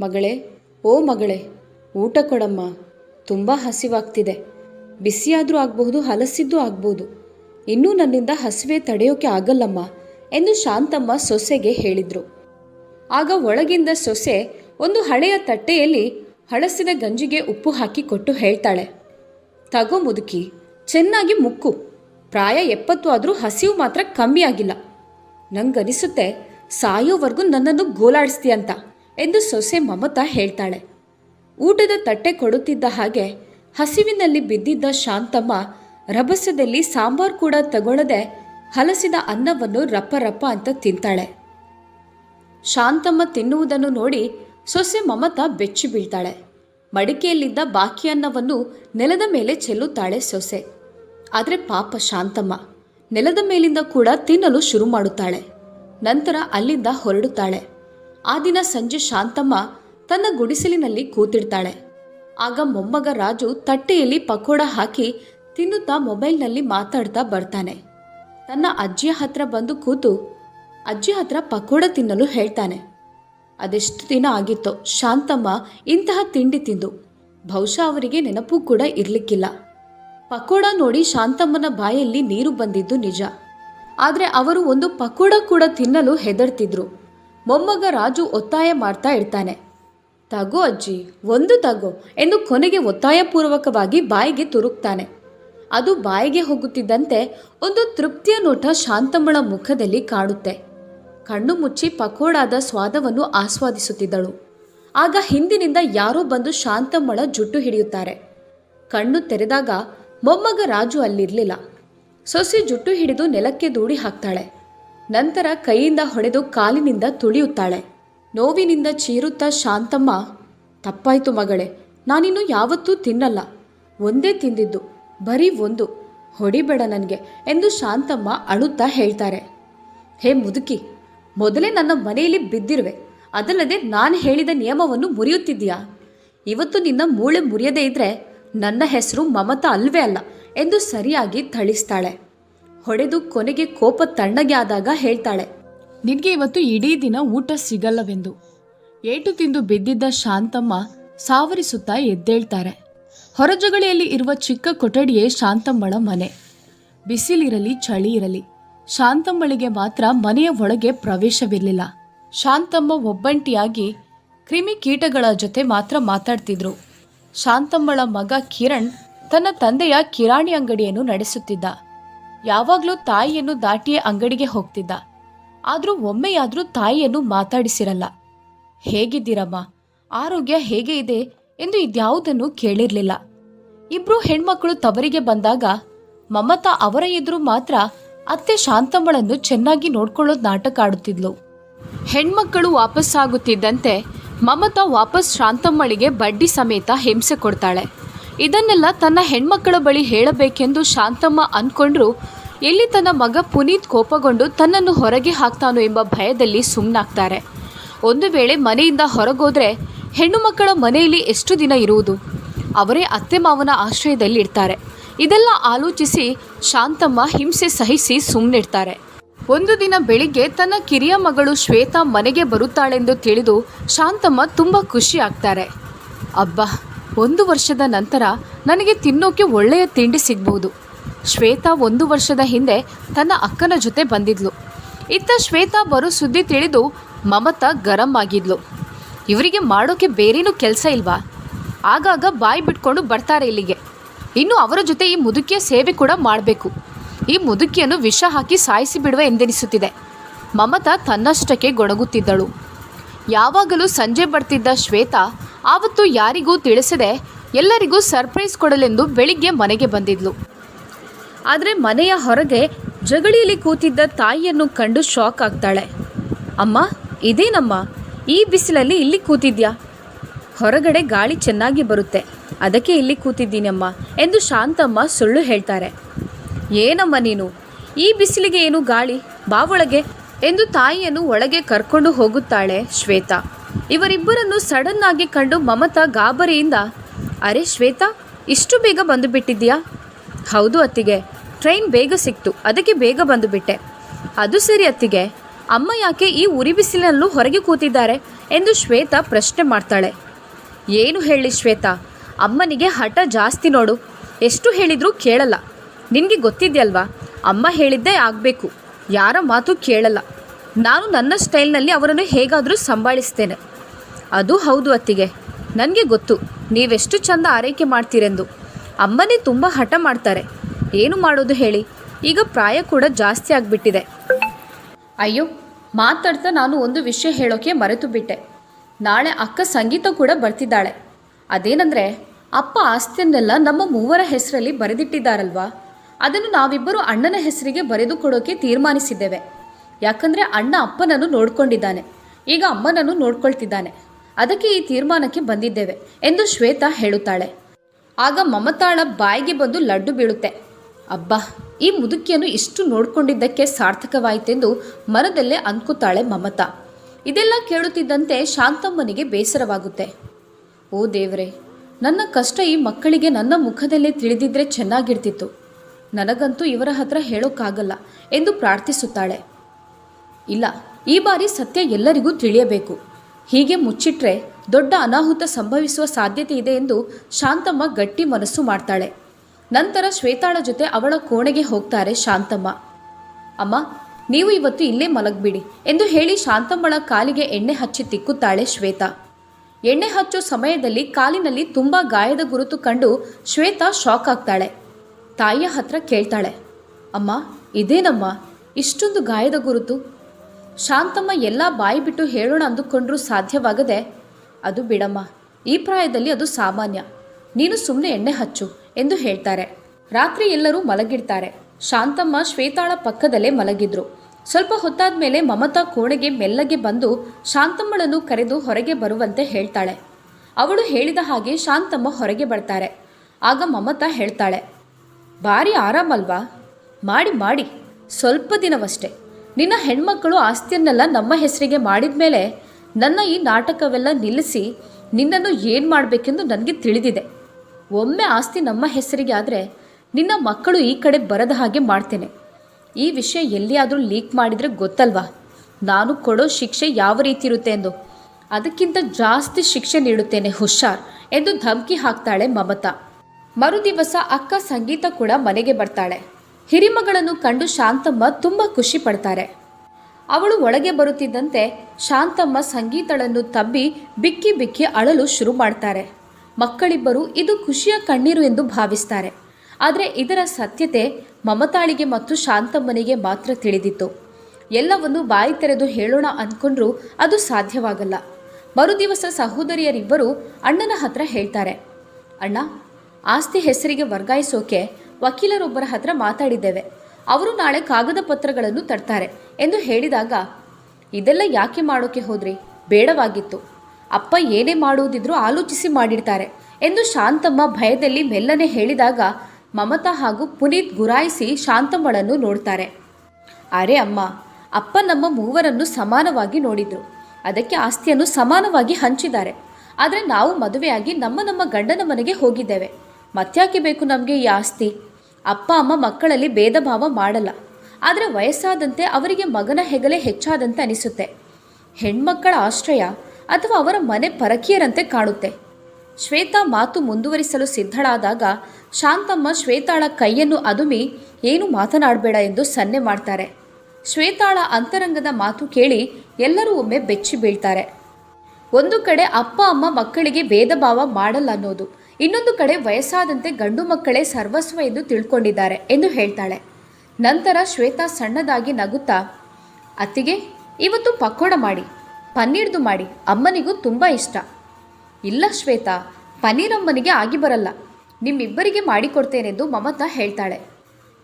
ಮಗಳೇ, ಓ ಮಗಳೇ, ಊಟ ಕೊಡಮ್ಮ. ತುಂಬ ಹಸಿವಾಗ್ತಿದೆ. ಬಿಸಿಯಾದರೂ ಆಗಬಹುದು, ಹಲಸಿದ್ದು ಆಗ್ಬೋದು. ಇನ್ನೂ ನನ್ನಿಂದ ಹಸಿವೆ ತಡೆಯೋಕೆ ಆಗಲ್ಲಮ್ಮ ಎಂದು ಶಾಂತಮ್ಮ ಸೊಸೆಗೆ ಹೇಳಿದರು. ಆಗ ಒಳಗಿಂದ ಸೊಸೆ ಒಂದು ಹಳೆಯ ತಟ್ಟೆಯಲ್ಲಿ ಹಳಸಿದ ಗಂಜಿಗೆ ಉಪ್ಪು ಹಾಕಿ ಕೊಟ್ಟು ಹೇಳ್ತಾಳೆ, ತಗೋ ಮುದುಕಿ, ಚೆನ್ನಾಗಿ ಮುಕ್ಕು. ಪ್ರಾಯ ಎಪ್ಪತ್ತು ಆದರೂ ಹಸಿವು ಮಾತ್ರ ಕಮ್ಮಿ ಆಗಿಲ್ಲ. ನಂಗನಿಸುತ್ತೆ ಸಾಯೋವರೆಗೂ ನನ್ನನ್ನು ಗೋಲಾಡಿಸ್ತಿ ಅಂತ ಎಂದು ಸೊಸೆ ಮಮತಾ ಹೇಳ್ತಾಳೆ. ಊಟದ ತಟ್ಟೆ ಕೊಡುತ್ತಿದ್ದ ಹಾಗೆ ಹಸಿವಿನಲ್ಲಿ ಬಿದ್ದಿದ್ದ ಶಾಂತಮ್ಮ ರಭಸದಲ್ಲಿ ಸಾಂಬಾರ್ ಕೂಡ ತಗೊಳ್ಳದೆ ಹಲಸಿದ ಅನ್ನವನ್ನು ರಪ್ಪ ರಪ್ಪ ಅಂತ ತಿಂತಾಳೆ. ಶಾಂತಮ್ಮ ತಿನ್ನುವುದನ್ನು ನೋಡಿ ಸೊಸೆ ಮಮತಾ ಬೆಚ್ಚಿ ಬೀಳ್ತಾಳೆ. ಮಡಿಕೆಯಲ್ಲಿದ್ದ ಬಾಕಿ ಅನ್ನವನ್ನು ನೆಲದ ಮೇಲೆ ಚೆಲ್ಲುತ್ತಾಳೆ ಸೊಸೆ. ಆದರೆ ಪಾಪ ಶಾಂತಮ್ಮ, ನೆಲದ ಮೇಲಿಂದ ಕೂಡ ತಿನ್ನಲು ಶುರು ಮಾಡುತ್ತಾಳೆ. ನಂತರ ಅಲ್ಲಿಂದ ಹೊರಡುತ್ತಾಳೆ. ಆ ದಿನ ಸಂಜೆ ಶಾಂತಮ್ಮ ತನ್ನ ಗುಡಿಸಲಿನಲ್ಲಿ ಕೂತಿರ್ತಾಳೆ. ಆಗ ಮೊಮ್ಮಗ ರಾಜು ತಟ್ಟೆಯಲ್ಲಿ ಪಕೋಡ ಹಾಕಿ ತಿನ್ನುತ್ತಾ ಮೊಬೈಲ್ನಲ್ಲಿ ಮಾತಾಡ್ತಾ ಬರ್ತಾನೆ. ತನ್ನ ಅಜ್ಜಿಯ ಹತ್ರ ಬಂದು ಕೂತು ಅಜ್ಜಿ ಹತ್ರ ಪಕೋಡ ತಿನ್ನಲು ಹೇಳ್ತಾನೆ. ಅದೆಷ್ಟು ದಿನ ಆಗಿತ್ತೋ ಶಾಂತಮ್ಮ ಇಂತಹ ತಿಂಡಿ ತಿಂದು. ಬಹುಶಃ ಅವರಿಗೆ ನೆನಪು ಕೂಡ ಇರಲಿಕ್ಕಿಲ್ಲ. ಪಕೋಡ ನೋಡಿ ಶಾಂತಮ್ಮನ ಬಾಯಲ್ಲಿ ನೀರು ಬಂದಿದ್ದು ನಿಜ. ಆದರೆ ಅವರು ಒಂದು ಪಕೋಡ ಕೂಡ ತಿನ್ನಲು ಹೆದರ್ತಿದ್ರು. ಮೊಮ್ಮಗ ರಾಜು ಒತ್ತಾಯ ಮಾಡ್ತಾ ಇರ್ತಾನೆ. ತಗೋ ಅಜ್ಜಿ, ಒಂದು ತಗೋ ಎಂದು ಕೊನೆಗೆ ಒತ್ತಾಯಪೂರ್ವಕವಾಗಿ ಬಾಯಿಗೆ ತುರುಕ್ತಾನೆ. ಅದು ಬಾಯಿಗೆ ಹೋಗುತ್ತಿದ್ದಂತೆ ಒಂದು ತೃಪ್ತಿಯ ನೋಟ ಶಾಂತಮ್ಮಳ ಮುಖದಲ್ಲಿ ಕಾಣುತ್ತೆ. ಕಣ್ಣು ಮುಚ್ಚಿ ಪಕೋಡಾದ ಸ್ವಾದವನ್ನು ಆಸ್ವಾದಿಸುತ್ತಿದ್ದಳು. ಆಗ ಹಿಂದಿನಿಂದ ಯಾರೋ ಬಂದು ಶಾಂತಮ್ಮಳ ಜುಟ್ಟು ಹಿಡಿಯುತ್ತಾರೆ. ಕಣ್ಣು ತೆರೆದಾಗ ಮೊಮ್ಮಗ ರಾಜು ಅಲ್ಲಿರಲಿಲ್ಲ. ಸೊಸೆ ಜುಟ್ಟು ಹಿಡಿದು ನೆಲಕ್ಕೆ ದೂಡಿ ಹಾಕ್ತಾಳೆ. ನಂತರ ಕೈಯಿಂದ ಹೊಡೆದು ಕಾಲಿನಿಂದ ತುಳಿಯುತ್ತಾಳೆ. ನೋವಿನಿಂದ ಚೀರುತ್ತಾ ಶಾಂತಮ್ಮ, ತಪ್ಪಾಯ್ತು ಮಗಳೇ, ನಾನಿನ್ನು ಯಾವತ್ತೂ ತಿನ್ನಲ್ಲ. ಒಂದೇ ತಿಂದಿದ್ದು, ಬರೀ ಒಂದು. ಹೊಡಿಬೇಡ ನನಗೆ ಎಂದು ಶಾಂತಮ್ಮ ಅಳುತ್ತಾ ಹೇಳ್ತಾರೆ. ಹೇ ಮುದುಕಿ, ಮೊದಲೇ ನನ್ನ ಮನೆಯಲ್ಲಿ ಬಿದ್ದಿರುವೆ. ಅದಲ್ಲದೆ ನಾನು ಹೇಳಿದ ನಿಯಮವನ್ನು ಮುರಿಯುತ್ತಿದ್ದೀಯಾ? ಇವತ್ತು ನಿನ್ನ ಮೂಳೆ ಮುರಿಯದೇ ಇದ್ರೆ ನನ್ನ ಹೆಸರು ಮಮತಾ ಅಲ್ವೇ ಅಲ್ಲ ಎಂದು ಸರಿಯಾಗಿ ಥಳಿಸ್ತಾಳೆ. ಹೊಡೆದು ಕೊನೆಗೆ ಕೋಪ ತಣ್ಣಗೆ ಆದಾಗ ಹೇಳ್ತಾಳೆ, ನಿನಗೆ ಇವತ್ತು ಇಡೀ ದಿನ ಊಟ ಸಿಗಲ್ಲವೆಂದು. ಏಟು ತಿಂದು ಬಿದ್ದಿದ್ದ ಶಾಂತಮ್ಮ ಸಾವರಿಸುತ್ತಾ ಎದ್ದೇಳ್ತಾರೆ. ಹೊರಜಗಳಿಯಲ್ಲಿ ಇರುವ ಚಿಕ್ಕ ಕೊಠಡಿಯೇ ಶಾಂತಮ್ಮಳ ಮನೆ. ಬಿಸಿಲಿರಲಿ ಚಳಿ ಇರಲಿ ಶಾಂತಮ್ಮಳಿಗೆ ಮಾತ್ರ ಮನೆಯ ಒಳಗೆ ಪ್ರವೇಶವಿರಲಿಲ್ಲ. ಶಾಂತಮ್ಮ ಒಬ್ಬಂಟಿಯಾಗಿ ಕ್ರಿಮಿ ಕೀಟಗಳ ಜೊತೆ ಮಾತ್ರ ಮಾತಾಡ್ತಿದ್ರು. ಶಾಂತಮ್ಮಳ ಮಗ ಕಿರಣ್ ತನ್ನ ತಂದೆಯ ಕಿರಾಣಿ ಅಂಗಡಿಯನ್ನು ನಡೆಸುತ್ತಿದ್ದ. ಯಾವಾಗಲೂ ತಾಯಿಯನ್ನು ದಾಟಿಯೇ ಅಂಗಡಿಗೆ ಹೋಗ್ತಿದ್ದ. ಆದರೂ ಒಮ್ಮೆಯಾದರೂ ತಾಯಿಯನ್ನು ಮಾತಾಡಿಸಿರಲ್ಲ. ಹೇಗಿದ್ದೀರಮ್ಮ? ಆರೋಗ್ಯ ಹೇಗೆ ಇದೆ ಎಂದು ಇದ್ಯಾವುದನ್ನು ಕೇಳಿರಲಿಲ್ಲ. ಇಬ್ರು ಹೆಣ್ಮಕ್ಕಳು ತವರಿಗೆ ಬಂದಾಗ ಮಮತಾ ಅವರ ಎದುರು ಮಾತ್ರ ಅತ್ತೆ ಶಾಂತಮ್ಮಳನ್ನು ಚೆನ್ನಾಗಿ ನೋಡ್ಕೊಳ್ಳೋದು ನಾಟಕ ಆಡುತ್ತಿದ್ಲು. ಹೆಣ್ಮಕ್ಕಳು ವಾಪಸ್ಸಾಗುತ್ತಿದ್ದಂತೆ ಮಮತಾ ವಾಪಸ್ ಶಾಂತಮ್ಮಳಿಗೆ ಬಡ್ಡಿ ಸಮೇತ ಹಿಂಸೆ ಕೊಡ್ತಾಳೆ. ಇದನ್ನೆಲ್ಲ ತನ್ನ ಹೆಣ್ಮಕ್ಕಳ ಬಳಿ ಹೇಳಬೇಕೆಂದು ಶಾಂತಮ್ಮ ಅಂದ್ಕೊಂಡ್ರು ಎಲ್ಲಿ ತನ್ನ ಮಗ ಪುನೀತ್ ಕೋಪಗೊಂಡು ತನ್ನನ್ನು ಹೊರಗೆ ಹಾಕ್ತಾನೋ ಎಂಬ ಭಯದಲ್ಲಿ ಸುಮ್ಮನಾಗ್ತಾರೆ ಒಂದು ವೇಳೆ ಮನೆಯಿಂದ ಹೊರಗೋದ್ರೆ ಹೆಣ್ಣು ಮಕ್ಕಳ ಮನೆಯಲ್ಲಿ ಎಷ್ಟು ದಿನ ಇರುವುದು? ಅವರೇ ಅತ್ತೆ ಮಾವನ ಆಶ್ರಯದಲ್ಲಿ ಇರ್ತಾರೆ ಇದೆಲ್ಲ ಆಲೋಚಿಸಿ ಶಾಂತಮ್ಮ ಹಿಂಸೆ ಸಹಿಸಿ ಸುಮ್ಮನಿರ್ತಾರೆ ಒಂದು ದಿನ ಬೆಳಿಗ್ಗೆ ತನ್ನ ಕಿರಿಯ ಮಗಳು ಶ್ವೇತಾ ಮನೆಗೆ ಬರುತ್ತಾಳೆಂದು ತಿಳಿದು ಶಾಂತಮ್ಮ ತುಂಬ ಖುಷಿ ಆಗ್ತಾರೆ ಅಬ್ಬಾ ಒಂದು ವರ್ಷದ ನಂತರ ನನಗೆ ತಿನ್ನೋಕೆ ಒಳ್ಳೆಯ ತಿಂಡಿ ಸಿಗ್ಬೋದು. ಶ್ವೇತಾ ಒಂದು ವರ್ಷದ ಹಿಂದೆ ತನ್ನ ಅಕ್ಕನ ಜೊತೆ ಬಂದಿದ್ಲು. ಇತ್ತ ಶ್ವೇತಾ ಬರೋ ಸುದ್ದಿ ತಿಳಿದು ಮಮತಾ ಗರಂ ಆಗಿದ್ಲು. ಇವರಿಗೆ ಮಾಡೋಕೆ ಬೇರೇನೂ ಕೆಲಸ ಇಲ್ವಾ? ಆಗಾಗ ಬಾಯಿ ಬಿಟ್ಕೊಂಡು ಬರ್ತಾರೆ ಇಲ್ಲಿಗೆ. ಇನ್ನು ಅವರ ಜೊತೆ ಈ ಮುದುಕಿಯ ಸೇವೆ ಕೂಡ ಮಾಡಬೇಕು. ಈ ಮುದುಕಿಯನ್ನು ವಿಷ ಹಾಕಿ ಸಾಯಿಸಿ ಬಿಡುವ ಎಂದೆನಿಸುತ್ತಿದೆ. ಮಮತಾ ತನ್ನಷ್ಟಕ್ಕೆ ಗೊಣಗುತ್ತಿದ್ದಳು. ಯಾವಾಗಲೂ ಸಂಜೆ ಬರ್ತಿದ್ದ ಶ್ವೇತಾ ಆವತ್ತು ಯಾರಿಗೂ ತಿಳಿಸದೆ ಎಲ್ಲರಿಗೂ ಸರ್ಪ್ರೈಸ್ ಕೊಡಲೆಂದು ಬೆಳಿಗ್ಗೆ ಮನೆಗೆ ಬಂದಿದ್ಲು. ಆದರೆ ಮನೆಯ ಹೊರಗೆ ಜಗಳಿಯಲ್ಲಿ ಕೂತಿದ್ದ ತಾಯಿಯನ್ನು ಕಂಡು ಶಾಕ್ ಆಗ್ತಾಳೆ. ಅಮ್ಮ, ಇದೇನಮ್ಮ? ಈ ಬಿಸಿಲಲ್ಲಿ ಇಲ್ಲಿ ಕೂತಿದ್ಯಾ? ಹೊರಗಡೆ ಗಾಳಿ ಚೆನ್ನಾಗಿ ಬರುತ್ತೆ. ಅದಕ್ಕೆ ಇಲ್ಲಿ ಕೂತಿದ್ದೀನಮ್ಮ ಎಂದು ಶಾಂತಮ್ಮ ಸುಳ್ಳು ಹೇಳ್ತಾರೆ. ಏನಮ್ಮ ನೀನು? ಈ ಬಿಸಿಲಿಗೆ ಏನು ಗಾಳಿ? ಬಾ ಎಂದು ತಾಯಿಯನ್ನು ಒಳಗೆ ಕರ್ಕೊಂಡು ಹೋಗುತ್ತಾಳೆ ಶ್ವೇತಾ. ಇವರಿಬ್ಬರನ್ನು ಸಡನ್ ಆಗಿ ಕಂಡು ಮಮತಾ ಗಾಬರಿಯಿಂದ, ಅರೆ ಶ್ವೇತಾ, ಇಷ್ಟು ಬೇಗ ಬಂದು ಬಿಟ್ಟಿದ್ಯಾ ಹೌದು ಅತ್ತಿಗೆ, ಟ್ರೈನ್ ಬೇಗ ಸಿಕ್ತು, ಅದಕ್ಕೆ ಬೇಗ ಬಂದು ಬಿಟ್ಟೆ ಅದು ಸರಿ ಅತ್ತಿಗೆ, ಅಮ್ಮ ಯಾಕೆ ಈ ಉರಿ ಬಿಸಿಲಿನಲ್ಲೂ ಹೊರಗೆ ಕೂತಿದ್ದಾರೆ? ಎಂದು ಶ್ವೇತಾ ಪ್ರಶ್ನೆ ಮಾಡ್ತಾಳೆ. ಏನು ಹೇಳಿ ಶ್ವೇತಾ, ಅಮ್ಮನಿಗೆ ಹಠ ಜಾಸ್ತಿ ನೋಡು, ಎಷ್ಟು ಹೇಳಿದರೂ ಕೇಳಲ್ಲ. ನಿನಗೆ ಗೊತ್ತಿದೆಯಲ್ವಾ, ಅಮ್ಮ ಹೇಳಿದ್ದೇ ಆಗಬೇಕು, ಯಾರ ಮಾತು ಕೇಳಲ್ಲ. ನಾನು ನನ್ನ ಸ್ಟೈಲ್ನಲ್ಲಿ ಅವರನ್ನು ಹೇಗಾದರೂ ಸಂಭಾಳಿಸ್ತೇನೆ. ಅದು ಹೌದು ಅತ್ತಿಗೆ. ನನಗೆ ಗೊತ್ತು. ನೀವೆಷ್ಟು ಚಂದ ಆರೈಕೆ ಮಾಡ್ತೀರೆಂದು. ಅಮ್ಮನೇ ತುಂಬ ಹಠ ಮಾಡ್ತಾರೆ. ಏನು ಮಾಡೋದು ಹೇಳಿ. ಈಗ ಪ್ರಾಯ ಕೂಡ ಜಾಸ್ತಿ ಆಗಿಬಿಟ್ಟಿದೆ. ಅಯ್ಯೋ, ಮಾತಾಡ್ತಾ ನಾನು ಒಂದು ವಿಷಯ ಹೇಳೋಕೆ ಮರೆತು ಬಿಟ್ಟೆ. ನಾಳೆ ಅಕ್ಕ ಸಂಗೀತ ಕೂಡ ಬರ್ತಿದ್ದಾಳೆ. ಅದೇನಂದರೆ, ಅಪ್ಪ ಆಸ್ತಿಯನ್ನೆಲ್ಲ ನಮ್ಮ ಮೂವರ ಹೆಸರಲ್ಲಿ ಬರೆದಿಟ್ಟಿದ್ದಾರಲ್ವಾ? ಅದನ್ನು ನಾವಿಬ್ಬರು ಅಣ್ಣನ ಹೆಸರಿಗೆ ಬರೆದು ಕೊಡೋಕೆ ತೀರ್ಮಾನಿಸಿದ್ದೇವೆ. ಯಾಕಂದರೆ ಅಣ್ಣ ಅಪ್ಪನನ್ನು ನೋಡ್ಕೊಂಡಿದ್ದಾನೆ. ಈಗ ಅಮ್ಮನನ್ನು ನೋಡ್ಕೊಳ್ತಿದ್ದಾನೆ. ಅದಕ್ಕೆ ಈ ತೀರ್ಮಾನಕ್ಕೆ ಬಂದಿದ್ದೇವೆ ಎಂದು ಶ್ವೇತಾ ಹೇಳುತ್ತಾಳೆ. ಆಗ ಮಮತಾಳ ಬಾಯಿಗೆ ಬಂದು ಲಡ್ಡು ಬೀಳುತ್ತೆ. ಅಬ್ಬಾ, ಈ ಮುದುಕಿಯನ್ನು ಇಷ್ಟು ನೋಡಿಕೊಂಡಿದ್ದಕ್ಕೆ ಸಾರ್ಥಕವಾಯಿತೆಂದು ಮನದಲ್ಲೇ ಅನ್ಕುತ್ತಾಳೆ ಮಮತಾ. ಇದೆಲ್ಲ ಕೇಳುತ್ತಿದ್ದಂತೆ ಶಾಂತಮ್ಮನಿಗೆ ಬೇಸರವಾಗುತ್ತೆ. ಓ ದೇವರೇ, ನನ್ನ ಕಷ್ಟ ಈ ಮಕ್ಕಳಿಗೆ ನನ್ನ ಮುಖದಲ್ಲೇ ತಿಳಿದಿದ್ರೆ ಚೆನ್ನಾಗಿರ್ತಿತ್ತು. ನನಗಂತೂ ಇವರ ಹತ್ರ ಹೇಳೋಕ್ಕಾಗಲ್ಲ ಎಂದು ಪ್ರಾರ್ಥಿಸುತ್ತಾಳೆ. ಇಲ್ಲ, ಈ ಬಾರಿ ಸತ್ಯ ಎಲ್ಲರಿಗೂ ತಿಳಿಯಬೇಕು. ಹೀಗೆ ಮುಚ್ಚಿಟ್ರೆ ದೊಡ್ಡ ಅನಾಹುತ ಸಂಭವಿಸುವ ಸಾಧ್ಯತೆ ಇದೆ ಎಂದು ಶಾಂತಮ್ಮ ಗಟ್ಟಿ ಮನಸ್ಸು ಮಾಡ್ತಾಳೆ. ನಂತರ ಶ್ವೇತಾಳ ಜೊತೆ ಅವಳ ಕೋಣೆಗೆ ಹೋಗ್ತಾರೆ ಶಾಂತಮ್ಮ. ಅಮ್ಮ, ನೀವು ಇವತ್ತು ಇಲ್ಲೇ ಮಲಗ್ಬಿಡಿ ಎಂದು ಹೇಳಿ ಶಾಂತಮ್ಮಳ ಕಾಲಿಗೆ ಎಣ್ಣೆ ಹಚ್ಚಿ ತಿಕ್ಕುತ್ತಾಳೆ ಶ್ವೇತಾ. ಎಣ್ಣೆ ಹಚ್ಚೋ ಸಮಯದಲ್ಲಿ ಕಾಲಿನಲ್ಲಿ ತುಂಬ ಗಾಯದ ಗುರುತು ಕಂಡು ಶ್ವೇತಾ ಶಾಕ್ ಆಗ್ತಾಳೆ. ತಾಯಿಯ ಹತ್ರ ಕೇಳ್ತಾಳೆ, ಅಮ್ಮ, ಇದೇನಮ್ಮ? ಇಷ್ಟೊಂದು ಗಾಯದ ಗುರುತು? ಶಾಂತಮ್ಮ ಎಲ್ಲ ಬಾಯಿ ಬಿಟ್ಟು ಹೇಳೋಣ ಅಂದುಕೊಂಡ್ರೂ ಸಾಧ್ಯವಾಗದೆ, ಅದು ಬಿಡಮ್ಮ, ಈ ಪ್ರಾಯದಲ್ಲಿ ಅದು ಸಾಮಾನ್ಯ. ನೀನು ಸುಮ್ಮನೆ ಎಣ್ಣೆ ಹಚ್ಚು, ಎಂದು ಹೇಳ್ತಾರೆ. ರಾತ್ರಿ ಎಲ್ಲರೂ ಮಲಗಿರ್ತಾರೆ. ಶಾಂತಮ್ಮ ಶ್ವೇತಾಳ ಪಕ್ಕದಲ್ಲೇ ಮಲಗಿದ್ರು. ಸ್ವಲ್ಪ ಹೊತ್ತಾದ ಮೇಲೆ ಮಮತಾ ಕೋಣೆಗೆ ಮೆಲ್ಲಗೆ ಬಂದು ಶಾಂತಮ್ಮಳನ್ನು ಕರೆದು ಹೊರಗೆ ಬರುವಂತೆ ಹೇಳ್ತಾಳೆ. ಅವಳು ಹೇಳಿದ ಹಾಗೆ ಶಾಂತಮ್ಮ ಹೊರಗೆ ಬರ್ತಾರೆ. ಆಗ ಮಮತಾ ಹೇಳ್ತಾಳೆ, ಭಾರಿ ಆರಾಮಲ್ವಾ? ಮಾಡಿ ಮಾಡಿ. ಸ್ವಲ್ಪ ದಿನವಷ್ಟೇ. ನಿನ್ನ ಹೆಣ್ಮಕ್ಕಳು ಆಸ್ತಿಯನ್ನೆಲ್ಲ ನಮ್ಮ ಹೆಸರಿಗೆ ಮಾಡಿದ ಮೇಲೆ ನನ್ನ ಈ ನಾಟಕವೆಲ್ಲ ನಿಲ್ಲಿಸಿ ನಿನ್ನನ್ನು ಏನು ಮಾಡಬೇಕೆಂದು ನನಗೆ ತಿಳಿದಿದೆ. ಒಮ್ಮೆ ಆಸ್ತಿ ನಮ್ಮ ಹೆಸರಿಗೆ ಆದರೆ ನಿನ್ನ ಮಕ್ಕಳು ಈ ಕಡೆ ಬರದ ಹಾಗೆ ಮಾಡ್ತೇನೆ. ಈ ವಿಷಯ ಎಲ್ಲಿಯಾದರೂ ಲೀಕ್ ಮಾಡಿದರೆ ಗೊತ್ತಲ್ವಾ? ನಾನು ಕೊಡೋ ಶಿಕ್ಷೆ ಯಾವ ರೀತಿ ಇರುತ್ತೆ ಎಂದು. ಅದಕ್ಕಿಂತ ಜಾಸ್ತಿ ಶಿಕ್ಷೆ ನೀಡುತ್ತೇನೆ ಹುಷಾರ್ ಎಂದು ಧಮಕಿ ಹಾಕ್ತಾಳೆ ಮಮತಾ. ಮರುದಿವಸ ಅಕ್ಕ ಸಂಗೀತ ಕೂಡ ಮನೆಗೆ ಬರ್ತಾಳೆ. ಹಿರಿಮಗಳನ್ನು ಕಂಡು ಶಾಂತಮ್ಮ ತುಂಬ ಖುಷಿ ಪಡ್ತಾರೆ. ಅವಳು ಒಳಗೆ ಬರುತ್ತಿದ್ದಂತೆ ಶಾಂತಮ್ಮ ಸಂಗೀತಳನ್ನು ತಬ್ಬಿ ಬಿಕ್ಕಿ ಬಿಕ್ಕಿ ಅಳಲು ಶುರು ಮಾಡ್ತಾರೆ. ಮಕ್ಕಳಿಬ್ಬರು ಇದು ಖುಷಿಯ ಕಣ್ಣೀರು ಎಂದು ಭಾವಿಸ್ತಾರೆ. ಆದರೆ ಇದರ ಸತ್ಯತೆ ಮಮತಾಳಿಗೆ ಮತ್ತು ಶಾಂತಮ್ಮನಿಗೆ ಮಾತ್ರ ತಿಳಿದಿತ್ತು. ಎಲ್ಲವನ್ನು ಬಾಯಿ ತೆರೆದು ಹೇಳೋಣ ಅಂದ್ಕೊಂಡ್ರೂ ಅದು ಸಾಧ್ಯವಾಗಲ್ಲ. ಮರುದಿವಸ ಸಹೋದರಿಯರಿಬ್ಬರು ಅಣ್ಣನ ಹತ್ರ ಹೇಳ್ತಾರೆ, ಅಣ್ಣ, ಆಸ್ತಿ ಹೆಸರಿಗೆ ವರ್ಗಾಯಿಸೋಕೆ ವಕೀಲರೊಬ್ಬರ ಹತ್ರ ಮಾತಾಡಿದ್ದೇವೆ. ಅವರು ನಾಳೆ ಕಾಗದ ಪತ್ರಗಳನ್ನು ತರ್ತಾರೆ ಎಂದು ಹೇಳಿದಾಗ, ಇದೆಲ್ಲ ಯಾಕೆ ಮಾಡೋಕೆ ಹೋದ್ರಿ? ಬೇಡವಾಗಿತ್ತು. ಅಪ್ಪ ಏನೇ ಮಾಡುವುದಿದ್ರೂ ಆಲೋಚಿಸಿ ಮಾಡಿರ್ತಾರೆ ಎಂದು ಶಾಂತಮ್ಮ ಭಯದಲ್ಲಿ ಮೆಲ್ಲನೆ ಹೇಳಿದಾಗ, ಮಮತಾ ಹಾಗೂ ಪುನೀತ್ ಗುರಾಯಿಸಿ ಶಾಂತಮ್ಮಳನ್ನು ನೋಡ್ತಾರೆ. ಅರೆ ಅಮ್ಮ, ಅಪ್ಪ ನಮ್ಮ ಮೂವರನ್ನು ಸಮಾನವಾಗಿ ನೋಡಿದ್ರು. ಅದಕ್ಕೆ ಆಸ್ತಿಯನ್ನು ಸಮಾನವಾಗಿ ಹಂಚಿದ್ದಾರೆ. ಆದರೆ ನಾವು ಮದುವೆಯಾಗಿ ನಮ್ಮ ನಮ್ಮ ಗಂಡನ ಮನೆಗೆ ಹೋಗಿದ್ದೇವೆ. ಮತ್ತ್ಯಾಕೆ ಬೇಕು ನಮಗೆ ಈ ಆಸ್ತಿ? ಅಪ್ಪ, ಅಮ್ಮ ಮಕ್ಕಳಲ್ಲಿ ಭೇದ ಭಾವ ಮಾಡಲ್ಲ. ಆದರೆ ವಯಸ್ಸಾದಂತೆ ಅವರಿಗೆ ಮಗನ ಹೆಗಲೆ ಹೆಚ್ಚಾದಂತೆ ಅನಿಸುತ್ತೆ. ಹೆಣ್ಮಕ್ಕಳ ಆಶ್ರಯ ಅಥವಾ ಅವರ ಮನೆ ಪರಕೀಯರಂತೆ ಕಾಣುತ್ತೆ. ಶ್ವೇತಾ ಮಾತು ಮುಂದುವರಿಸಲು ಸಿದ್ಧಳಾದಾಗ ಶಾಂತಮ್ಮ ಶ್ವೇತಾಳ ಕೈಯನ್ನು ಅದುಮಿ, ಏನು ಮಾತನಾಡಬೇಡ ಎಂದು ಸನ್ನೆ ಮಾಡ್ತಾರೆ. ಶ್ವೇತಾಳ ಅಂತರಂಗದ ಮಾತು ಕೇಳಿ ಎಲ್ಲರೂ ಒಮ್ಮೆ ಬೆಚ್ಚಿ ಬೀಳ್ತಾರೆ. ಒಂದು ಕಡೆ ಅಪ್ಪ, ಅಮ್ಮ ಮಕ್ಕಳಿಗೆ ಭೇದ ಭಾವ ಮಾಡಲ್ಲ ಅನ್ನೋದು ಇನ್ನೊಂದು ಕಡೆ ವಯಸ್ಸಾದಂತೆ ಗಂಡು ಮಕ್ಕಳೇ ಸರ್ವಸ್ವ ಎಂದು ತಿಳ್ಕೊಂಡಿದ್ದಾರೆ ಎಂದು ಹೇಳ್ತಾಳೆ. ನಂತರ ಶ್ವೇತಾ ಸಣ್ಣದಾಗಿ ನಗುತ್ತಾ, ಅತ್ತಿಗೆ, ಇವತ್ತು ಪಕೋಡ ಮಾಡಿ, ಪನ್ನೀರ್ದು ಮಾಡಿ, ಅಮ್ಮನಿಗೂ ತುಂಬ ಇಷ್ಟ. ಇಲ್ಲ ಶ್ವೇತಾ, ಪನ್ನೀರ್ ಅಮ್ಮನಿಗೆ ಆಗಿ ಬರಲ್ಲ. ನಿಮ್ಮಿಬ್ಬರಿಗೆ ಮಾಡಿಕೊಡ್ತೇನೆಂದು ಮಮತಾ ಹೇಳ್ತಾಳೆ.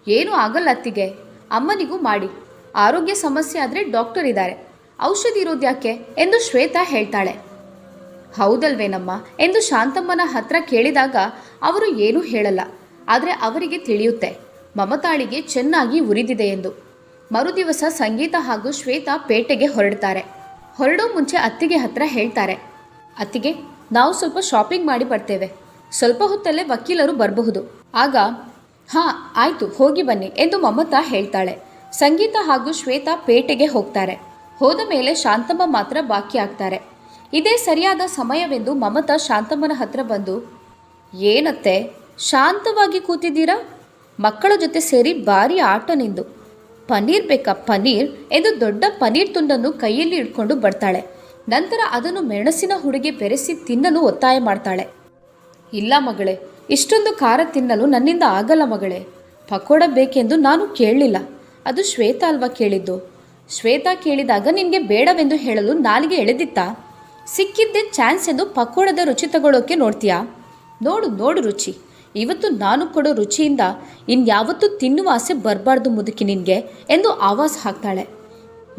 ಏನೂ ಆಗಲ್ಲ ಅತ್ತಿಗೆ, ಅಮ್ಮನಿಗೂ ಮಾಡಿ. ಆರೋಗ್ಯ ಸಮಸ್ಯೆ ಆದರೆ ಡಾಕ್ಟರ್ ಇದ್ದಾರೆ. ಔಷಧಿ ಇರೋದ್ಯಾಕೆ? ಎಂದು ಶ್ವೇತಾ ಹೇಳ್ತಾಳೆ. ಹೌದಲ್ವೇನಮ್ಮ ಎಂದು ಶಾಂತಮ್ಮನ ಹತ್ರ ಕೇಳಿದಾಗ ಅವರು ಏನೂ ಹೇಳಲ್ಲ, ಆದರೆ ಅವರಿಗೆ ತಿಳಿಯುತ್ತೆ. ಮಮತಾಳಿಗೆ ಚೆನ್ನಾಗಿ ಉರಿದಿದೆ ಎಂದು. ಮರುದಿವಸ ಸಂಗೀತ ಹಾಗೂ ಶ್ವೇತಾ ಪೇಟೆಗೆ ಹೊರಡ್ತಾರೆ. ಹೊರಡೋ ಮುಂಚೆ ಅತ್ತಿಗೆ ಹತ್ರ ಹೇಳ್ತಾರೆ, ಅತ್ತಿಗೆ, ನಾವು ಸ್ವಲ್ಪ ಶಾಪಿಂಗ್ ಮಾಡಿ ಬರ್ತೇವೆ. ಸ್ವಲ್ಪ ಹೊತ್ತಲ್ಲೇ ವಕೀಲರು ಬರಬಹುದು. ಆಗ, ಹಾಂ, ಆಯಿತು, ಹೋಗಿ ಬನ್ನಿ ಎಂದು ಮಮತಾ ಹೇಳ್ತಾಳೆ. ಸಂಗೀತ ಹಾಗೂ ಶ್ವೇತಾ ಪೇಟೆಗೆ ಹೋಗ್ತಾರೆ. ಹೋದ ಮೇಲೆ ಶಾಂತಮ್ಮ ಮಾತ್ರ ಬಾಕಿ ಆಗ್ತಾರೆ. ಇದೇ ಸರಿಯಾದ ಸಮಯವೆಂದು ಮಮತಾ ಶಾಂತಮ್ಮನ ಹತ್ರ ಬಂದು, ಏನತ್ತೆ, ಶಾಂತವಾಗಿ ಕೂತಿದ್ದೀರಾ? ಮಕ್ಕಳ ಜೊತೆ ಸೇರಿ ಭಾರಿ ಆಟ ನಿಂದು. ಪನ್ನೀರ್ ಬೇಕಾ? ಪನ್ನೀರ್? ಎಂದು ದೊಡ್ಡ ಪನ್ನೀರ್ ತುಂಡನ್ನು ಕೈಯಲ್ಲಿ ಇಟ್ಕೊಂಡು ಬರ್ತಾಳೆ. ನಂತರ ಅದನ್ನು ಮೆಣಸಿನ ಹುಡುಗಿ ಬೆರೆಸಿ ತಿನ್ನಲು ಒತ್ತಾಯ ಮಾಡ್ತಾಳೆ. ಇಲ್ಲ ಮಗಳೇ, ಇಷ್ಟೊಂದು ಖಾರ ತಿನ್ನಲು ನನ್ನಿಂದ ಆಗಲ್ಲ ಮಗಳೇ. ಪಕೋಡ ಬೇಕೆಂದು ನಾನು ಕೇಳಲಿಲ್ಲ. ಅದು ಶ್ವೇತಾ ಅಲ್ವಾ ಕೇಳಿದ್ದು? ಶ್ವೇತಾ ಕೇಳಿದಾಗ ನಿನಗೆ ಬೇಡವೆಂದು ಹೇಳಲು ನಾಲಿಗೆ ಎಳೆದಿತ್ತಾ? ಸಿಕ್ಕಿದ್ದೇ ಚಾನ್ಸ್ ಎಂದು ಪಕೋಡದ ರುಚಿ ತಗೊಳ್ಳೋಕೆ ನೋಡ್ತೀಯಾ? ನೋಡು ನೋಡು ರುಚಿ. ಇವತ್ತು ನಾನು ಕೊಡೋ ರುಚಿಯಿಂದ ಇನ್ಯಾವತ್ತೂ ತಿನ್ನುವ ಆಸೆ ಬರಬಾರ್ದು ಮುದುಕಿ ನಿನಗೆ ಎಂದು ಆವಾಜ್ ಹಾಕ್ತಾಳೆ.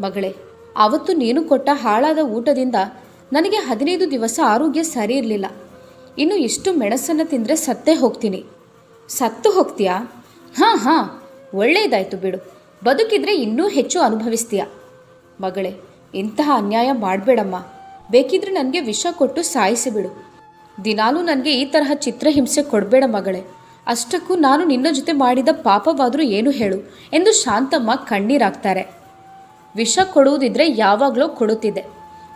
ಮಗಳೇ ಆವತ್ತು ನೀನು ಕೊಟ್ಟ ಹಾಳಾದ ಊಟದಿಂದ ನನಗೆ ಹದಿನೈದು ದಿವಸ ಆರೋಗ್ಯ ಸರಿ ಇರಲಿಲ್ಲ. ಇನ್ನು ಇಷ್ಟು ಮೆಣಸನ್ನು ತಿಂದರೆ ಸತ್ತೇ ಹೋಗ್ತೀನಿ. ಸತ್ತು ಹೋಗ್ತೀಯಾ? ಹಾಂ ಹಾಂ ಒಳ್ಳೆಯದಾಯ್ತು ಬಿಡು. ಬದುಕಿದ್ರೆ ಇನ್ನೂ ಹೆಚ್ಚು ಅನುಭವಿಸ್ತೀಯ? ಮಗಳೇ, ಇಂತಹ ಅನ್ಯಾಯ ಮಾಡಬೇಡಮ್ಮ. ಬೇಕಿದ್ರೆ ನನಗೆ ವಿಷ ಕೊಟ್ಟು ಸಾಯಿಸಿಬಿಡು ದಿನಾಲೂ ನನಗೆ ಈ ತರಹ ಚಿತ್ರಹಿಂಸೆ ಕೊಡಬೇಡ ಮಗಳೇ. ಅಷ್ಟಕ್ಕೂ ನಾನು ನಿನ್ನ ಜೊತೆ ಮಾಡಿದ ಪಾಪವಾದರೂ ಏನು ಹೇಳು ಎಂದು ಶಾಂತಮ್ಮ ಕಣ್ಣೀರಾಗ್ತಾರೆ. ವಿಷ ಕೊಡುವುದಿದ್ರೆ ಯಾವಾಗಲೂ ಕೊಡುತ್ತಿದೆ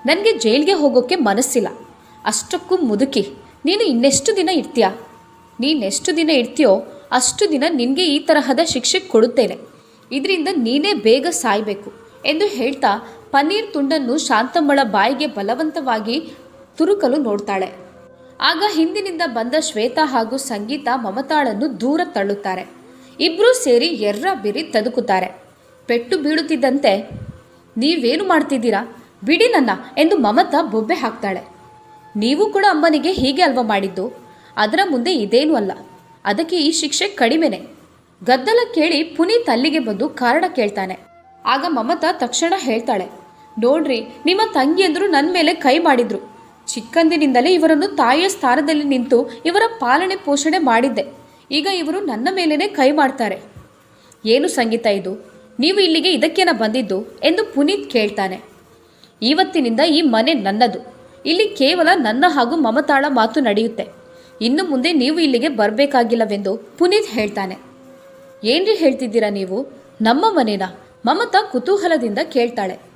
ನನಗೆ ಜೈಲಿಗೆ ಹೋಗೋಕ್ಕೆ ಮನಸ್ಸಿಲ್ಲ. ಅಷ್ಟಕ್ಕೂ ಮುದುಕಿ, ನೀನು ಇನ್ನೆಷ್ಟು ದಿನ ಇರ್ತೀಯ? ನೀನೆಷ್ಟು ದಿನ ಇರ್ತೀಯೋ ಅಷ್ಟು ದಿನ ನಿನಗೆ ಈ ತರಹದ ಶಿಕ್ಷೆ ಕೊಡುತ್ತೇನೆ. ಇದರಿಂದ ನೀನೇ ಬೇಗ ಸಾಯಬೇಕು ಎಂದು ಹೇಳ್ತಾ ಪನ್ನೀರ್ ತುಂಡನ್ನು ಶಾಂತಮ್ಮಳ ಬಾಯಿಗೆ ಬಲವಂತವಾಗಿ ತುರುಕಲು ನೋಡ್ತಾಳೆ. ಆಗ ಹಿಂದಿನಿಂದ ಬಂದ ಶ್ವೇತಾ ಹಾಗೂ ಸಂಗೀತ ಮಮತಾಳನ್ನು ದೂರ ತಳ್ಳುತ್ತಾರೆ. ಇಬ್ಬರೂ ಸೇರಿ ಎರ್ರ ಬಿರಿ ತದುಕುತ್ತಾರೆ. ಪೆಟ್ಟು ಬೀಳುತ್ತಿದ್ದಂತೆ, ನೀವೇನು ಮಾಡ್ತಿದ್ದೀರಾ? ಬಿಡಿ ನನ್ನ ಎಂದು ಮಮತಾ ಬೊಬ್ಬೆ ಹಾಕ್ತಾಳೆ. ನೀವು ಕೂಡ ಅಮ್ಮನಿಗೆ ಹೀಗೆ ಅಲ್ವಾ ಮಾಡಿದ್ದು? ಅದರ ಮುಂದೆ ಇದೇನೂ ಅಲ್ಲ. ಅದಕ್ಕೆ ಈ ಶಿಕ್ಷೆ ಕಡಿಮೆನೆ. ಗದ್ದಲ ಕೇಳಿ ಪುನೀತ್ ಅಲ್ಲಿಗೆ ಬಂದು ಕಾರಣ ಕೇಳ್ತಾನೆ. ಆಗ ಮಮತಾ ತಕ್ಷಣ ಹೇಳ್ತಾಳೆ. ನೋಡ್ರಿ, ನಿಮ್ಮ ತಂಗಿಯಂದರು ನನ್ನ ಮೇಲೆ ಕೈ ಮಾಡಿದ್ರು. ಚಿಕ್ಕಂದಿನಿಂದಲೇ ಇವರನ್ನು ತಾಯಿಯ ಸ್ಥಾನದಲ್ಲಿ ನಿಂತು ಇವರ ಪಾಲನೆ ಪೋಷಣೆ ಮಾಡಿದ್ದೆ. ಈಗ ಇವರು ನನ್ನ ಮೇಲೇ ಕೈ ಮಾಡ್ತಾರೆ. ಏನು ಸಂಗೀತ ಇದು? ನೀವು ಇಲ್ಲಿಗೆ ಇದಕ್ಕೇನ ಬಂದಿದ್ದು ಎಂದು ಪುನೀತ್ ಕೇಳ್ತಾನೆ. ಇವತ್ತಿನಿಂದ ಈ ಮನೆ ನನ್ನದು. ಇಲ್ಲಿ ಕೇವಲ ನನ್ನ ಹಾಗೂ ಮಮತಾಳ ಮಾತು ನಡೆಯುತ್ತೆ. ಇನ್ನು ಮುಂದೆ ನೀವು ಇಲ್ಲಿಗೆ ಬರಬೇಕಾಗಿಲ್ಲವೆಂದು ಪುನೀತ್ ಹೇಳ್ತಾನೆ. ಏನ್ರಿ ಹೇಳ್ತಿದ್ದೀರಾ ನೀವು? ನಮ್ಮ ಮನೇನ? ಮಮತಾ ಕುತೂಹಲದಿಂದ ಕೇಳ್ತಾಳೆ.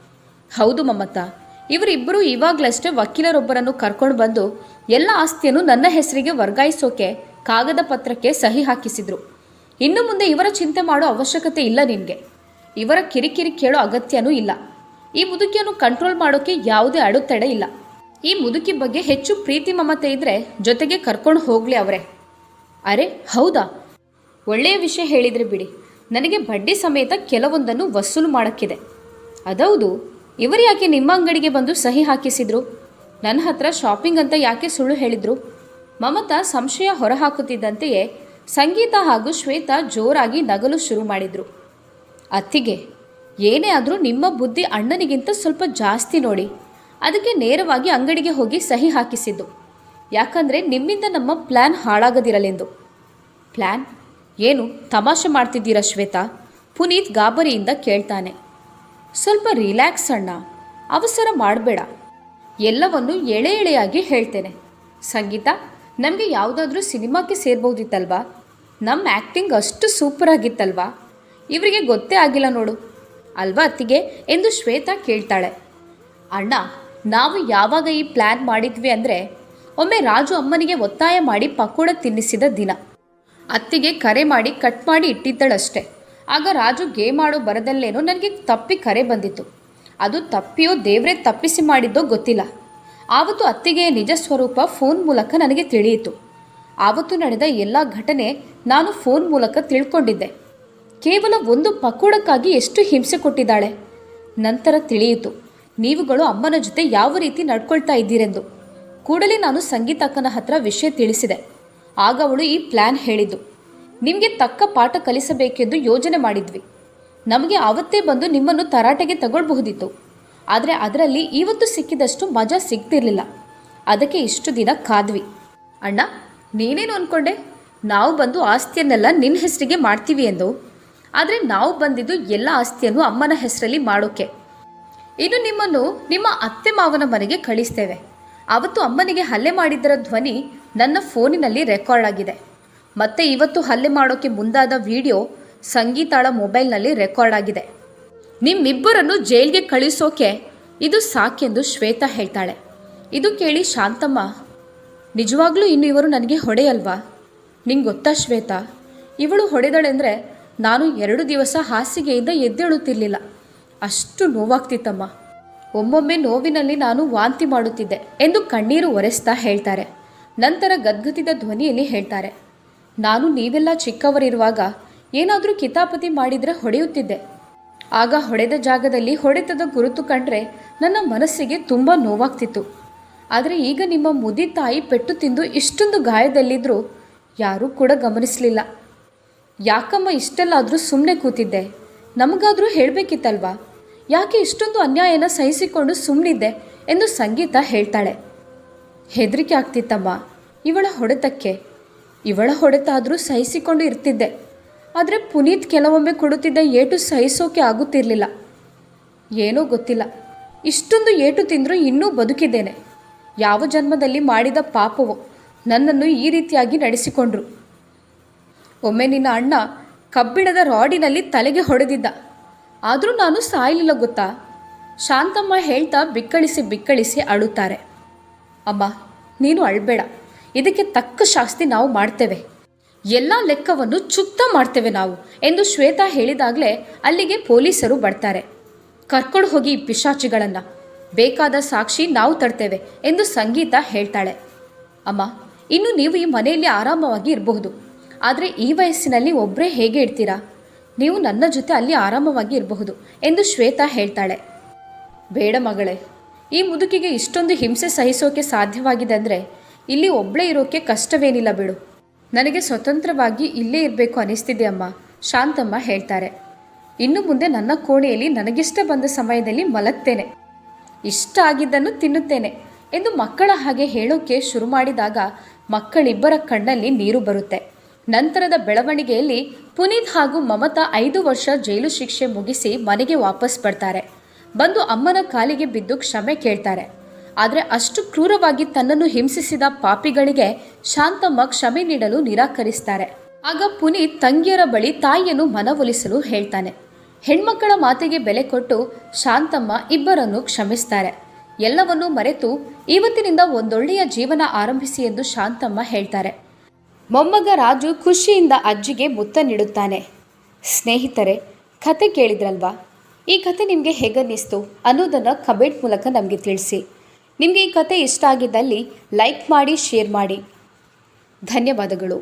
ಹೌದು ಮಮತಾ ಇವರಿಬ್ಬರು ಇವಾಗಲಷ್ಟೇ ವಕೀಲರೊಬ್ಬರನ್ನು ಕರ್ಕೊಂಡು ಬಂದು ಎಲ್ಲ ಆಸ್ತಿಯನ್ನು ನನ್ನ ಹೆಸರಿಗೆ ವರ್ಗಾಯಿಸೋಕೆ ಕಾಗದ ಪತ್ರಕ್ಕೆ ಸಹಿ ಹಾಕಿಸಿದ್ರು. ಇನ್ನು ಮುಂದೆ ಇವರ ಚಿಂತೆ ಮಾಡೋ ಅವಶ್ಯಕತೆ ಇಲ್ಲ ನಿನಗೆ. ಇವರ ಕಿರಿಕಿರಿ ಕೇಳೋ ಅಗತ್ಯನೂ ಇಲ್ಲ. ಈ ಮುದುಕಿಯನ್ನು ಕಂಟ್ರೋಲ್ ಮಾಡೋಕೆ ಯಾವುದೇ ಅಡೆತಡೆ ಇಲ್ಲ. ಈ ಮುದುಕಿ ಬಗ್ಗೆ ಹೆಚ್ಚು ಪ್ರೀತಿ ಮಮತೆ ಇದ್ರೆ ಜೊತೆಗೆ ಕರ್ಕೊಂಡು ಹೋಗ್ಲಿ ಅವರೇ. ಅರೆ, ಹೌದಾ? ಒಳ್ಳೆಯ ವಿಷಯ ಹೇಳಿದ್ರೆ ಬಿಡಿ. ನನಗೆ ಬಡ್ಡಿ ಸಮೇತ ಕೆಲವೊಂದನ್ನು ವಸೂಲು ಮಾಡೋಕ್ಕಿದೆ. ಅದೌದು? ಇವರು ಯಾಕೆ ನಿಮ್ಮ ಅಂಗಡಿಗೆ ಬಂದು ಸಹಿ ಹಾಕಿಸಿದ್ರು? ನನ್ನ ಹತ್ರ ಶಾಪಿಂಗ್ ಅಂತ ಯಾಕೆ ಸುಳ್ಳು ಹೇಳಿದ್ರು? ಮಮತಾ ಸಂಶಯ ಹೊರಹಾಕುತ್ತಿದ್ದಂತೆಯೇ ಸಂಗೀತ ಹಾಗೂ ಶ್ವೇತಾ ಜೋರಾಗಿ ನಗಲು ಶುರು ಮಾಡಿದ್ರು. ಅತ್ತಿಗೆ, ಏನೇ ಆದರೂ ನಿಮ್ಮ ಬುದ್ಧಿ ಅಣ್ಣನಿಗಿಂತ ಸ್ವಲ್ಪ ಜಾಸ್ತಿ ನೋಡಿ. ಅದಕ್ಕೆ ನೇರವಾಗಿ ಅಂಗಡಿಗೆ ಹೋಗಿ ಸಹಿ ಹಾಕಿಸಿದ್ದು. ಯಾಕಂದರೆ ನಿಮ್ಮಿಂದ ನಮ್ಮ ಪ್ಲ್ಯಾನ್ ಹಾಳಾಗದಿರಲೆಂದು. ಪ್ಲ್ಯಾನ್ ಏನು, ತಮಾಷೆ ಮಾಡ್ತಿದ್ದೀರಾ ಶ್ವೇತಾ? ಪುನೀತ್ ಗಾಬರಿಯಿಂದ ಕೇಳ್ತಾನೆ. ಸ್ವಲ್ಪ ರಿಲ್ಯಾಕ್ಸ್ ಅಣ್ಣ. ಅವಸರ ಮಾಡಬೇಡ. ಎಲ್ಲವನ್ನು ಎಳೆ ಎಳೆಯಾಗಿ ಹೇಳ್ತೇನೆ. ಸಂಗೀತ, ನಮಗೆ ಯಾವುದಾದ್ರೂ ಸಿನಿಮಾಕ್ಕೆ ಸೇರ್ಬೋದಿತ್ತಲ್ವಾ? ನಮ್ಮ ಆ್ಯಕ್ಟಿಂಗ್ ಅಷ್ಟು ಸೂಪರ್ ಆಗಿತ್ತಲ್ವಾ? ಇವರಿಗೆ ಗೊತ್ತೇ ಆಗಿಲ್ಲ ನೋಡು. ಅಲ್ವಾ ಅತ್ತಿಗೆ? ಎಂದು ಶ್ವೇತಾ ಕೇಳ್ತಾಳೆ. ಅಣ್ಣ, ನಾವು ಯಾವಾಗ ಈ ಪ್ಲ್ಯಾನ್ ಮಾಡಿದ್ವಿ ಅಂದರೆ, ಒಮ್ಮೆ ರಾಜು ಅಮ್ಮನಿಗೆ ಒತ್ತಾಯ ಮಾಡಿ ಪಕೋಡ ತಿನ್ನಿಸಿದ ದಿನ. ಅತ್ತಿಗೆ ಕರೆ ಮಾಡಿ ಕಟ್ ಮಾಡಿ ಇಟ್ಟಿದ್ದಳಷ್ಟೆ. ಆಗ ರಾಜು ಗೇಮ್ ಆಡೋ ಬರದಲ್ಲೇನೋ ನನಗೆ ತಪ್ಪಿ ಕರೆ ಬಂದಿತ್ತು. ಅದು ತಪ್ಪಿಯೋ ದೇವರೇ ತಪ್ಪಿಸಿ ಮಾಡಿದ್ದೋ ಗೊತ್ತಿಲ್ಲ. ಆವತ್ತು ಅತ್ತಿಗೆಯ ನಿಜ ಸ್ವರೂಪ ಫೋನ್ ಮೂಲಕ ನನಗೆ ತಿಳಿಯಿತು. ಆವತ್ತು ನಡೆದ ಎಲ್ಲ ಘಟನೆ ನಾನು ಫೋನ್ ಮೂಲಕ ತಿಳ್ಕೊಂಡಿದ್ದೆ. ಕೇವಲ ಒಂದು ಪಕೋಡಕ್ಕಾಗಿ ಎಷ್ಟು ಹಿಂಸೆ ಕೊಟ್ಟಿದ್ದಾಳೆ? ನಂತರ ತಿಳಿಯಿತು. ನೀವುಗಳು ಅಮ್ಮನ ಜೊತೆ ಯಾವ ರೀತಿ ನಡ್ಕೊಳ್ತಾ ಇದ್ದೀರೆಂದು. ಕೂಡಲೇ ನಾನು ಸಂಗೀತಕ್ಕನ ಹತ್ರ ವಿಷಯ ತಿಳಿಸಿದೆ. ಆಗ ಅವಳು ಈ ಪ್ಲ್ಯಾನ್ ಹೇಳಿದ್ದು. ನಿಮಗೆ ತಕ್ಕ ಪಾಠ ಕಲಿಸಬೇಕೆಂದು ಯೋಜನೆ ಮಾಡಿದ್ವಿ. ನಮಗೆ ಆವತ್ತೇ ಬಂದು ನಿಮ್ಮನ್ನು ತರಾಟೆಗೆ ತಗೊಳ್ಬಹುದಿತ್ತು. ಆದರೆ ಅದರಲ್ಲಿ ಇವತ್ತು ಸಿಕ್ಕಿದಷ್ಟು ಮಜಾ ಸಿಗ್ತಿರ್ಲಿಲ್ಲ. ಅದಕ್ಕೆ ಇಷ್ಟು ದಿನ ಕಾದ್ವಿ. ಅಣ್ಣ, ನೀನೇನು ಅಂದ್ಕೊಂಡೆ ನಾವು ಬಂದು ಆಸ್ತಿಯನ್ನೆಲ್ಲ ನಿನ್ನ ಹೆಸರಿಗೆ ಮಾಡ್ತೀವಿ ಎಂದು. ಆದರೆ ನಾವು ಬಂದಿದ್ದು ಎಲ್ಲ ಆಸ್ತಿಯನ್ನು ಅಮ್ಮನ ಹೆಸರಲ್ಲಿ ಮಾಡೋಕೆ. ಇನ್ನು ನಿಮ್ಮನ್ನು ನಿಮ್ಮ ಅತ್ತೆ ಮಾವನ ಮನೆಗೆ ಕಳಿಸ್ತೇವೆ. ಅವತ್ತು ಅಮ್ಮನಿಗೆ ಹಲ್ಲೆ ಮಾಡಿದ್ದರ ಧ್ವನಿ ನನ್ನ ಫೋನಿನಲ್ಲಿ ರೆಕಾರ್ಡ್ ಆಗಿದೆ. ಮತ್ತೆ ಇವತ್ತು ಹಲ್ಲೆ ಮಾಡೋಕೆ ಮುಂದಾದ ವಿಡಿಯೋ ಸಂಗೀತಾಳ ಮೊಬೈಲ್ನಲ್ಲಿ ರೆಕಾರ್ಡ್ ಆಗಿದೆ. ನಿಮ್ಮಿಬ್ಬರನ್ನು ಜೈಲ್ಗೆ ಕಳಿಸೋಕೆ ಇದು ಸಾಕೆಂದು ಶ್ವೇತಾ ಹೇಳ್ತಾಳೆ. ಇದು ಕೇಳಿ ಶಾಂತಮ್ಮ, ನಿಜವಾಗ್ಲೂ ಇನ್ನು ಇವರು ನನಗೆ ಹೊಡೆಯಲ್ವಾ? ನಿಂಗೆ ಗೊತ್ತಾ ಶ್ವೇತಾ? ಇವಳು ಹೊಡೆದಳೆಂದರೆ ನಾನು ಎರಡು ದಿವಸ ಹಾಸಿಗೆಯಿಂದ ಎದ್ದೇಳುತ್ತಿರಲಿಲ್ಲ. ಅಷ್ಟು ನೋವಾಗ್ತಿತ್ತಮ್ಮ. ಒಮ್ಮೊಮ್ಮೆ ನೋವಿನಲ್ಲಿ ನಾನು ವಾಂತಿ ಮಾಡುತ್ತಿದ್ದೆ ಎಂದು ಕಣ್ಣೀರು ಒರೆಸ್ತಾ ಹೇಳ್ತಾರೆ. ನಂತರ ಗದ್ಗದಿದ ಧ್ವನಿಯಲ್ಲಿ ಹೇಳ್ತಾರೆ. ನಾನು ನೀವೆಲ್ಲ ಚಿಕ್ಕವರಿರುವಾಗ ಏನಾದರೂ ಕಿತಾಪತಿ ಮಾಡಿದರೆ ಹೊಡೆಯುತ್ತಿದ್ದೆ. ಆಗ ಹೊಡೆದ ಜಾಗದಲ್ಲಿ ಹೊಡೆತದ ಗುರುತು ಕಂಡ್ರೆ ನನ್ನ ಮನಸ್ಸಿಗೆ ತುಂಬ ನೋವಾಗ್ತಿತ್ತು. ಆದರೆ ಈಗ ನಿಮ್ಮ ಮುದಿ ತಾಯಿ ಪೆಟ್ಟು ತಿಂದು ಇಷ್ಟೊಂದು ಗಾಯದಲ್ಲಿದ್ದರೂ ಯಾರೂ ಕೂಡ ಗಮನಿಸಲಿಲ್ಲ. ಯಾಕಮ್ಮ ಇಷ್ಟೆಲ್ಲಾದರೂ ಸುಮ್ಮನೆ ಕೂತಿದ್ದೆ? ನಮಗಾದರೂ ಹೇಳಬೇಕಿತ್ತಲ್ವಾ? ಯಾಕೆ ಇಷ್ಟೊಂದು ಅನ್ಯಾಯನ ಸಹಿಸಿಕೊಂಡು ಸುಮ್ಮನಿದ್ದೆ ಎಂದು ಸಂಗೀತ ಹೇಳ್ತಾಳೆ. ಹೆದರಿಕೆ ಆಗ್ತಿತ್ತಮ್ಮ. ಇವಳ ಹೊಡೆತಕ್ಕೆ ಇವಳ ಹೊಡೆತ ಆದರೂ ಸಹಿಸಿಕೊಂಡು ಇರ್ತಿದ್ದೆ. ಆದರೆ ಪುನೀತ್ ಕೆಲವೊಮ್ಮೆ ಕೊಡುತ್ತಿದ್ದ ಏಟು ಸಹಿಸೋಕೆ ಆಗುತ್ತಿರಲಿಲ್ಲ. ಏನೋ ಗೊತ್ತಿಲ್ಲ. ಇಷ್ಟೊಂದು ಏಟು ತಿಂದರೂ ಇನ್ನೂ ಬದುಕಿದ್ದೇನೆ. ಯಾವ ಜನ್ಮದಲ್ಲಿ ಮಾಡಿದ ಪಾಪವೋ ನನ್ನನ್ನು ಈ ರೀತಿಯಾಗಿ ನಡೆಸಿಕೊಂಡ್ರು. ಒಮ್ಮೆ ನಿನ್ನ ಅಣ್ಣ ಕಬ್ಬಿಣದ ರಾಡಿನಲ್ಲಿ ತಲೆಗೆ ಹೊಡೆದಿದ್ದ. ಆದರೂ ನಾನು ಸಾಯಲಿಲ್ಲ ಗೊತ್ತಾ? ಶಾಂತಮ್ಮ ಹೇಳ್ತಾ ಬಿಕ್ಕಳಿಸಿ ಬಿಕ್ಕಳಿಸಿ ಅಳುತ್ತಾರೆ. ಅಮ್ಮ, ನೀನು ಅಳ್ಬೇಡ. ಇದಕ್ಕೆ ತಕ್ಕ ಶಾಸ್ತಿ ನಾವು ಮಾಡ್ತೇವೆ. ಎಲ್ಲ ಲೆಕ್ಕವನ್ನು ಚುಕ್ತ ಮಾಡ್ತೇವೆ ನಾವು ಎಂದು ಶ್ವೇತಾ ಹೇಳಿದಾಗಲೇ ಅಲ್ಲಿಗೆ ಪೊಲೀಸರು ಬರ್ತಾರೆ. ಕರ್ಕೊಂಡು ಹೋಗಿ ಪಿಶಾಚಿಗಳನ್ನು. ಬೇಕಾದ ಸಾಕ್ಷಿ ನಾವು ತರ್ತೇವೆ ಎಂದು ಸಂಗೀತ ಹೇಳ್ತಾಳೆ. ಅಮ್ಮ, ಇನ್ನು ನೀವು ಈ ಮನೆಯಲ್ಲಿ ಆರಾಮವಾಗಿ ಇರಬಹುದು. ಆದರೆ ಈ ವಯಸ್ಸಿನಲ್ಲಿ ಒಬ್ಬರೇ ಹೇಗೆ ಇಡ್ತೀರಾ ನೀವು ನನ್ನ ಜೊತೆ ಅಲ್ಲಿ ಆರಾಮವಾಗಿ ಇರಬಹುದು ಎಂದು ಶ್ವೇತಾ ಹೇಳ್ತಾಳೆ. ಬೇಡ ಮಗಳೇ, ಈ ಮುದುಕಿಗೆ ಇಷ್ಟೊಂದು ಹಿಂಸೆ ಸಹಿಸೋಕೆ ಸಾಧ್ಯವಾಗಿದೆ ಅಂದರೆ ಇಲ್ಲಿ ಒಬ್ಬಳೇ ಇರೋಕೆ ಕಷ್ಟವೇನಿಲ್ಲ ಬಿಡು. ನನಗೆ ಸ್ವತಂತ್ರವಾಗಿ ಇಲ್ಲೇ ಇರಬೇಕು ಅನಿಸ್ತಿದೆ ಅಮ್ಮ, ಶಾಂತಮ್ಮ ಹೇಳ್ತಾರೆ. ಇನ್ನು ಮುಂದೆ ನನ್ನ ಕೋಣೆಯಲ್ಲಿ ನನಗಿಷ್ಟ ಬಂದ ಸಮಯದಲ್ಲಿ ಮಲಗ್ತೇನೆ. ಇಷ್ಟ ಆಗಿದ್ದನ್ನು ತಿನ್ನುತ್ತೇನೆ ಎಂದು ಮಕ್ಕಳ ಹಾಗೆ ಹೇಳೋಕೆ ಶುರು ಮಾಡಿದಾಗ ಮಕ್ಕಳಿಬ್ಬರ ಕಣ್ಣಲ್ಲಿ ನೀರು ಬರುತ್ತೆ. ನಂತರದ ಬೆಳವಣಿಗೆಯಲ್ಲಿ ಪುನೀತ್ ಹಾಗೂ ಮಮತಾ ಐದು ವರ್ಷ ಜೈಲು ಶಿಕ್ಷೆ ಮುಗಿಸಿ ಮನೆಗೆ ವಾಪಸ್ ಬರ್ತಾರೆ. ಬಂದು ಅಮ್ಮನ ಕಾಲಿಗೆ ಬಿದ್ದು ಕ್ಷಮೆ ಕೇಳ್ತಾರೆ. ಆದರೆ ಅಷ್ಟು ಕ್ರೂರವಾಗಿ ತನ್ನನ್ನು ಹಿಂಸಿಸಿದ ಪಾಪಿಗಳಿಗೆ ಶಾಂತಮ್ಮ ಕ್ಷಮೆ ನೀಡಲು ನಿರಾಕರಿಸ್ತಾರೆ. ಆಗ ಪುನೀತ್ ತಂಗಿಯರ ಬಳಿ ತಾಯಿಯನ್ನು ಮನವೊಲಿಸಲು ಹೇಳ್ತಾನೆ. ಹೆಣ್ಮಕ್ಕಳ ಮಾತಿಗೆ ಬೆಲೆ ಕೊಟ್ಟು ಶಾಂತಮ್ಮ ಇಬ್ಬರನ್ನು ಕ್ಷಮಿಸ್ತಾರೆ. ಎಲ್ಲವನ್ನೂ ಮರೆತು ಇವತ್ತಿನಿಂದ ಒಂದೊಳ್ಳೆಯ ಜೀವನ ಆರಂಭಿಸಿ ಎಂದು ಶಾಂತಮ್ಮ ಹೇಳ್ತಾರೆ. ಮೊಮ್ಮಗ ರಾಜು ಖುಷಿಯಿಂದ ಅಜ್ಜಿಗೆ ಮುತ್ತ ನೀಡುತ್ತಾನೆ. ಸ್ನೇಹಿತರೆ, ಕತೆ ಕೇಳಿದ್ರಲ್ವಾ? ಈ ಕತೆ ನಿಮಗೆ ಹೇಗನ್ನಿಸ್ತು ಅನ್ನೋದನ್ನು ಕಮೆಂಟ್ ಮೂಲಕ ನಮಗೆ ತಿಳಿಸಿ. ನಿಮಗೆ ಈ ಕತೆ ಇಷ್ಟ ಆಗಿದ್ದಲ್ಲಿ ಲೈಕ್ ಮಾಡಿ ಶೇರ್ ಮಾಡಿ. ಧನ್ಯವಾದಗಳು.